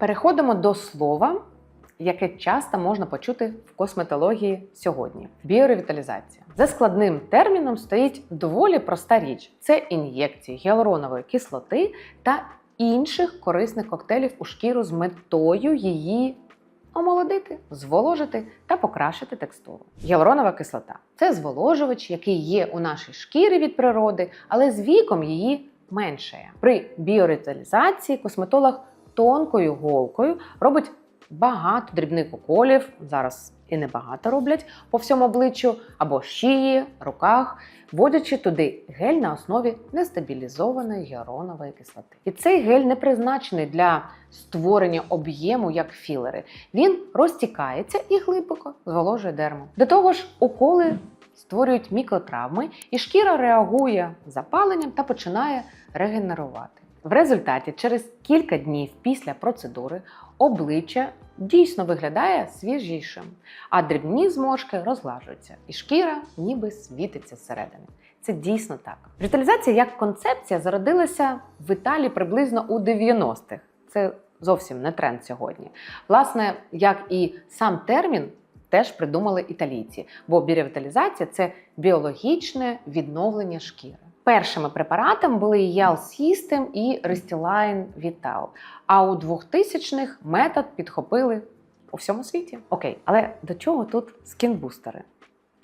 Переходимо до слова, яке часто можна почути в косметології сьогодні біоревіталізація. За складним терміном стоїть доволі проста річ: це ін'єкції гіалуронової кислоти та інших корисних коктейлів у шкіру з метою її омолодити, зволожити та покращити текстуру. Гіалуронова кислота це зволожувач, який є у нашій шкірі від природи, але з віком її меншає. При біоревіталізації косметолог тонкою голкою робить багато дрібних уколів. Зараз і небагато роблять по всьому обличчю або шиї, руках, вводячи туди гель на основі нестабілізованої гіалуронової кислоти. І цей гель не призначений для створення об'єму як філери. Він розтікається і глибоко зволожує дерму. До того ж, уколи створюють мікротравми, і шкіра реагує запаленням та починає регенерувати. В результаті, через кілька днів після процедури, обличчя дійсно виглядає свіжішим, а дрібні зморшки розглажуються, і шкіра ніби світиться зсередини. Це дійсно так. Ревіталізація як концепція зародилася в Італії приблизно у 90-х. Це зовсім не тренд сьогодні. Власне, як і сам термін. Теж придумали італійці, бо біоревіталізація це біологічне відновлення шкіри. Першими препаратами були Ял System і Restylane Vital. А у 2000-х метод підхопили у всьому світі. Окей, але до чого тут скінбустери?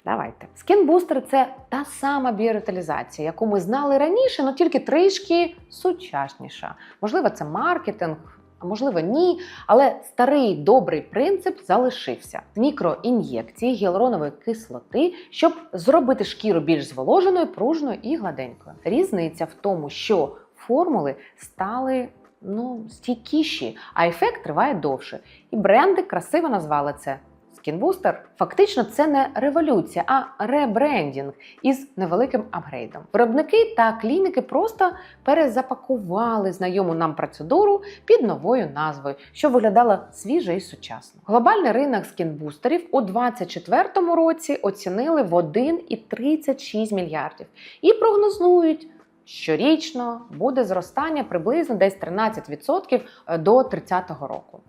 Давайте. Скінбустер це та сама біоревіталізація, яку ми знали раніше, але тільки трішки сучасніша. Можливо, це маркетинг, а можливо, ні. Але старий добрий принцип залишився: мікроін'єкції гіалуронової кислоти, щоб зробити шкіру більш зволоженою, пружною і гладенькою. Різниця в тому, що формули стали ну, стійкіші, а ефект триває довше. І бренди красиво назвали це. Скінбустер фактично це не революція, а ребрендінг із невеликим апгрейдом. Виробники та клініки просто перезапакували знайому нам процедуру під новою назвою, що виглядала свіжо і сучасно. Глобальний ринок скінбустерів у 2024 році оцінили в 1,36 мільярдів і прогнозують. Щорічно буде зростання приблизно десь 13% до 30-го року.